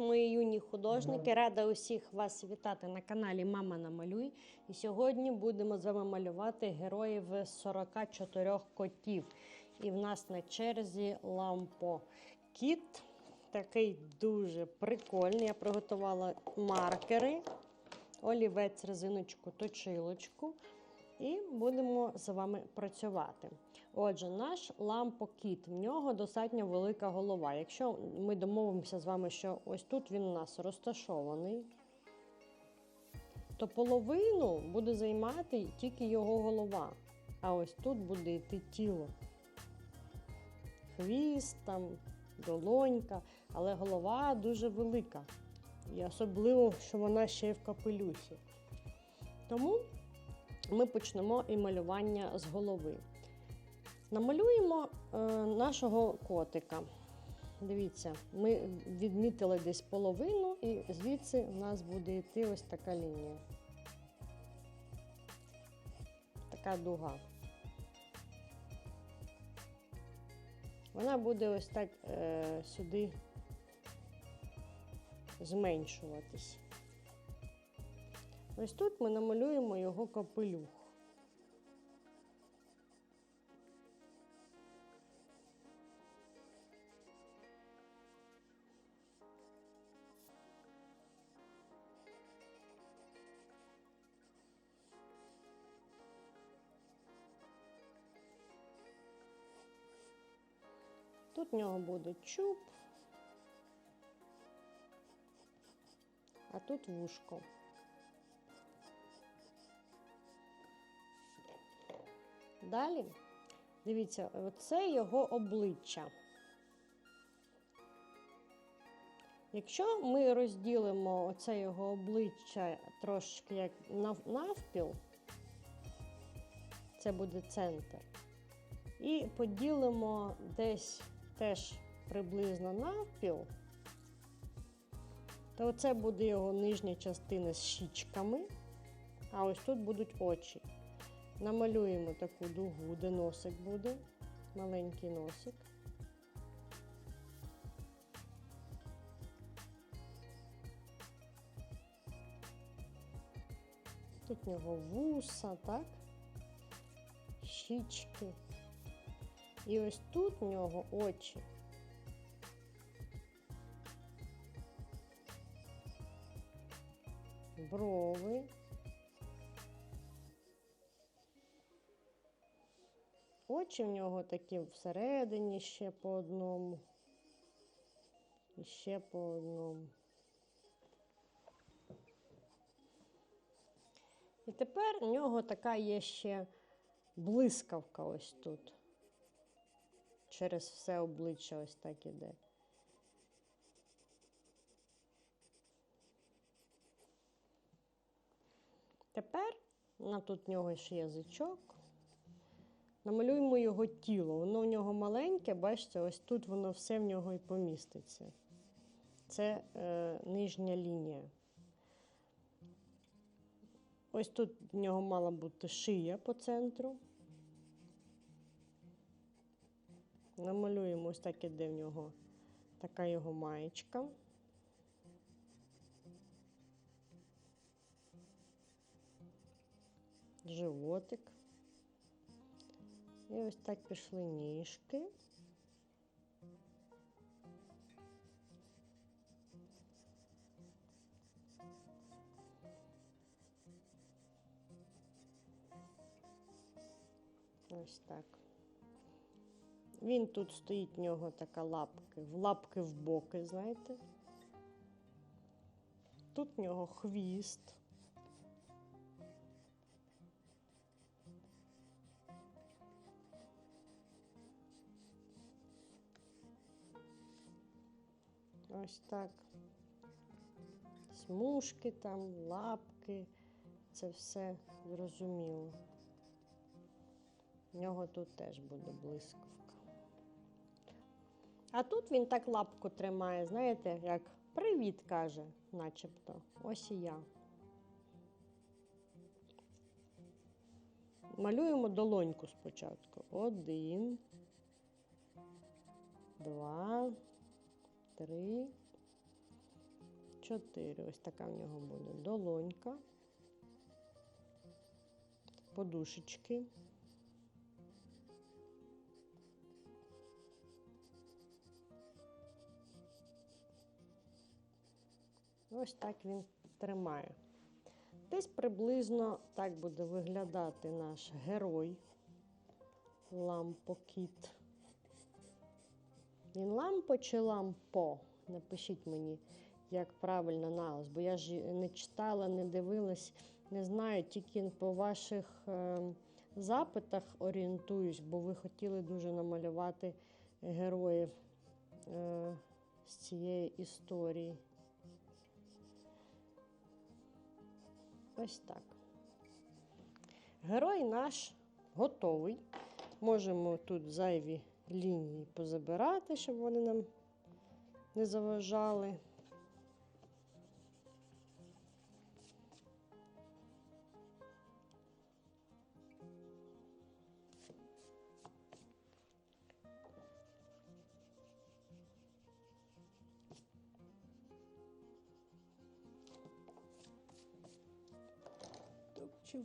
мої юні художники. Рада усіх вас вітати на каналі Мама Намалюй. І сьогодні будемо з вами малювати героїв з 44 котів. І в нас на черзі лампо кіт. Такий дуже прикольний. Я приготувала маркери, олівець, резиночку, точилочку. І будемо з вами працювати. Отже, наш лампокіт, в нього достатньо велика голова. Якщо ми домовимося з вами, що ось тут він у нас розташований, то половину буде займати тільки його голова. А ось тут буде йти тіло. Хвіст, там, долонька, але голова дуже велика. І особливо, що вона ще й в капелюсі. Тому ми почнемо і малювання з голови. Намалюємо е, нашого котика. Дивіться, ми відмітили десь половину, і звідси у нас буде йти ось така лінія. Така дуга. Вона буде ось так е, сюди зменшуватись. Ось тут ми намалюємо його капелюх. Тут в нього буде чуб, а тут вушко. Далі, дивіться, це його обличчя. Якщо ми розділимо оце його обличчя трошки як навпіл, це буде центр, і поділимо десь теж приблизно навпіл, то це буде його нижня частина з щічками, а ось тут будуть очі. Намалюємо таку дугу, де носик буде, маленький носик. Тут в нього вуса, так? Щічки. І ось тут в нього очі. Брови. Очі в нього такі всередині ще по одному. І ще по одному. І тепер у нього така є ще блискавка ось тут. Через все обличчя ось так іде. Тепер на тут в нього ще язичок. Намалюємо його тіло. Воно в нього маленьке, бачите, ось тут воно все в нього і поміститься. Це е, нижня лінія. Ось тут в нього мала бути шия по центру. Намалюємо ось так іде в нього така його маєчка. Животик. І ось так пішли ніжки. Ось так. Він тут стоїть в нього така лапки, в лапки в боки, знаєте. Тут в нього хвіст. Ось так. Смужки там, лапки. Це все зрозуміло. В нього тут теж буде блискавка. А тут він так лапку тримає, знаєте, як привіт каже, начебто. Ось і я. Малюємо долоньку спочатку. Один, два, три, чотири. Ось така в нього буде долонька, подушечки. Ось так він тримає. Десь приблизно так буде виглядати наш герой Лампокіт. Він лампо чи лампо? Напишіть мені, як правильно наголос, бо я ж не читала, не дивилась, не знаю, тільки по ваших е, запитах орієнтуюсь, бо ви хотіли дуже намалювати героїв е, з цієї історії. Ось так. Герой наш готовий. Можемо тут зайві лінії позабирати, щоб вони нам не заважали.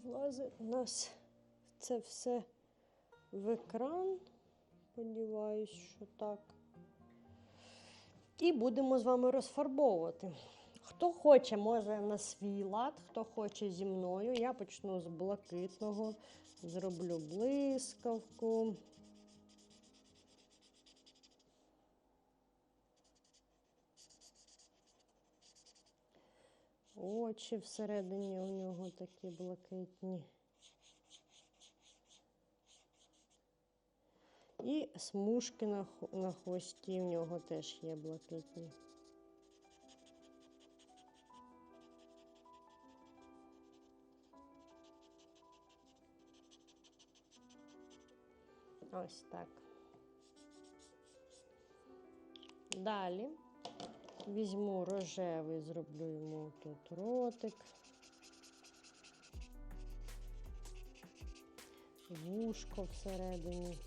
Влазить у нас це все в екран? Сподіваюсь, що так. І будемо з вами розфарбовувати. Хто хоче, може на свій лад, хто хоче зі мною. Я почну з блакитного, зроблю блискавку. Очі всередині у нього такі блакитні. І смужки на, на хвості в нього теж є блакитні. Ось так. Далі візьму рожевий, зроблю йому тут ротик. Вушко всередині.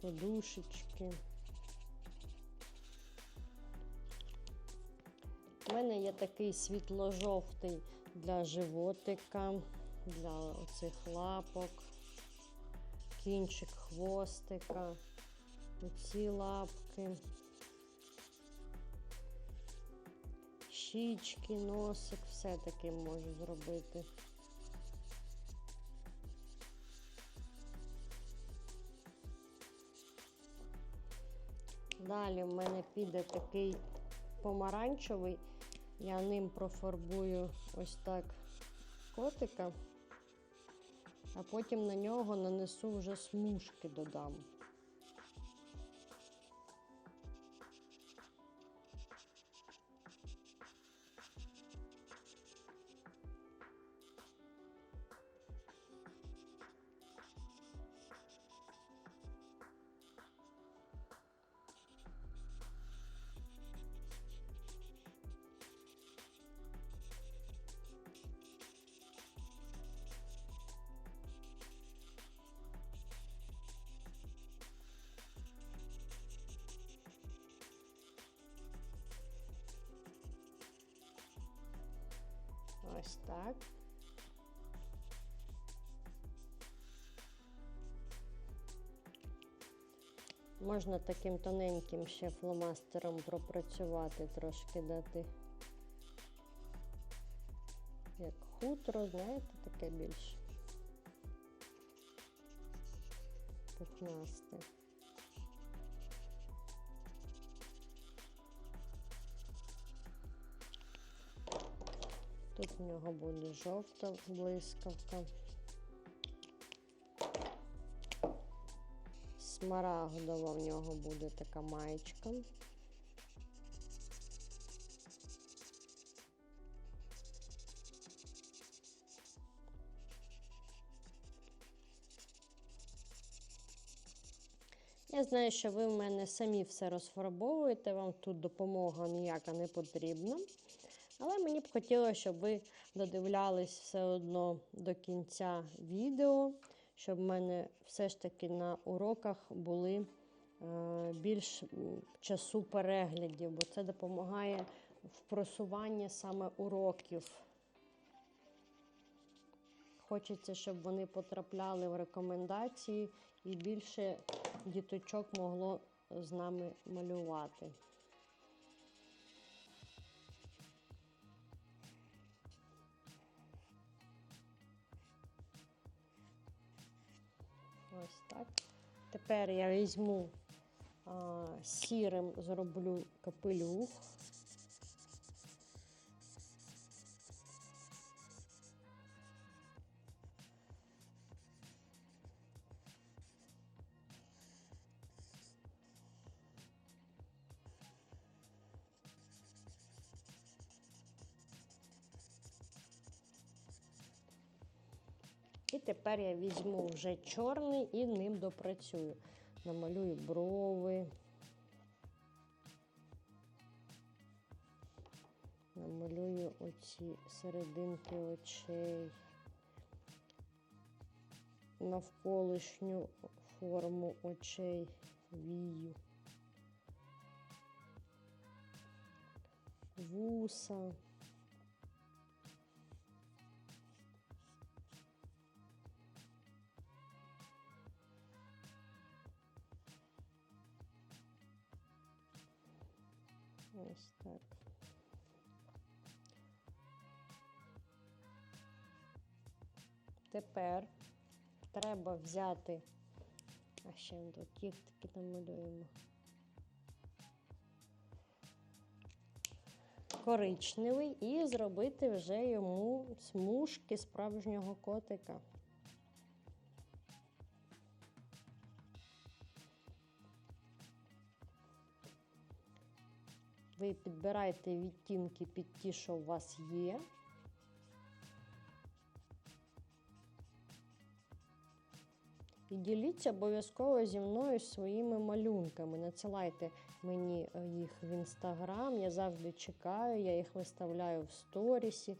подушечки. У мене є такий світло-жовтий для животика, для оцих лапок, кінчик хвостика, оці лапки, щічки, носик, все таки можу зробити. Далі в мене піде такий помаранчевий. Я ним профарбую ось так котика, а потім на нього нанесу вже смужки додам. Ось так. Можна таким тоненьким ще фломастером пропрацювати, трошки дати. Як хутро, знаєте, таке більш пухнасте. Тут в нього буде жовта блискавка. Смарагдова в нього буде така маєчка. Я знаю, що ви в мене самі все розфарбовуєте, вам тут допомога ніяка не потрібна. Але мені б хотілося, щоб ви додивлялись все одно до кінця відео, щоб в мене все ж таки на уроках були е, більш часу переглядів, бо це допомагає в просуванні саме уроків. Хочеться, щоб вони потрапляли в рекомендації і більше діточок могло з нами малювати. Ось так. Тепер я візьму а, сірим, зроблю капелюх. І тепер я візьму вже чорний і ним допрацюю. Намалюю брови. Намалюю оці серединки очей, навколишню форму очей, вію, вуса. Ось так. Тепер треба взяти, а ще тут кіхтики намалюємо. Коричневий і зробити вже йому смужки справжнього котика. Підбирайте відтінки під ті, що у вас є. І діліться обов'язково зі мною своїми малюнками. Надсилайте мені е, їх в інстаграм. Я завжди чекаю, я їх виставляю в сторісі.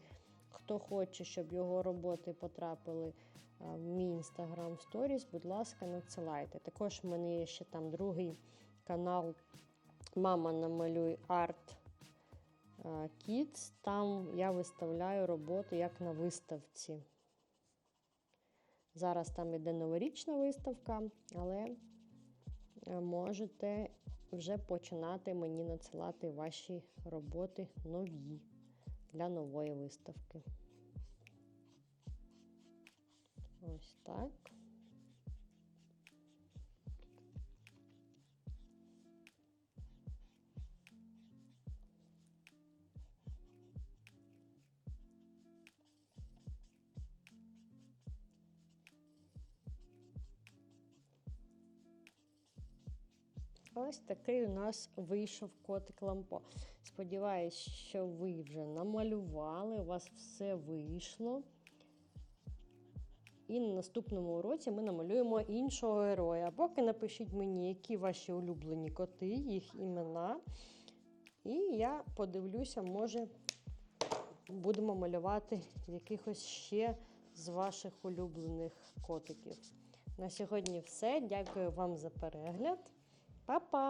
Хто хоче, щоб його роботи потрапили е, в мій інстаграм сторіс, будь ласка, надсилайте. Також в мене є ще там другий канал Мама намалюй арт Kids. Там я виставляю роботи як на виставці. Зараз там іде новорічна виставка, але е, можете вже починати мені надсилати ваші роботи нові для нової виставки. Ось так. Ось такий у нас вийшов котик лампо. Сподіваюсь, що ви вже намалювали, у вас все вийшло. І на наступному уроці ми намалюємо іншого героя. Поки напишіть мені, які ваші улюблені коти, їх імена. І я подивлюся, може, будемо малювати якихось ще з ваших улюблених котиків. На сьогодні все. Дякую вам за перегляд. Па-па!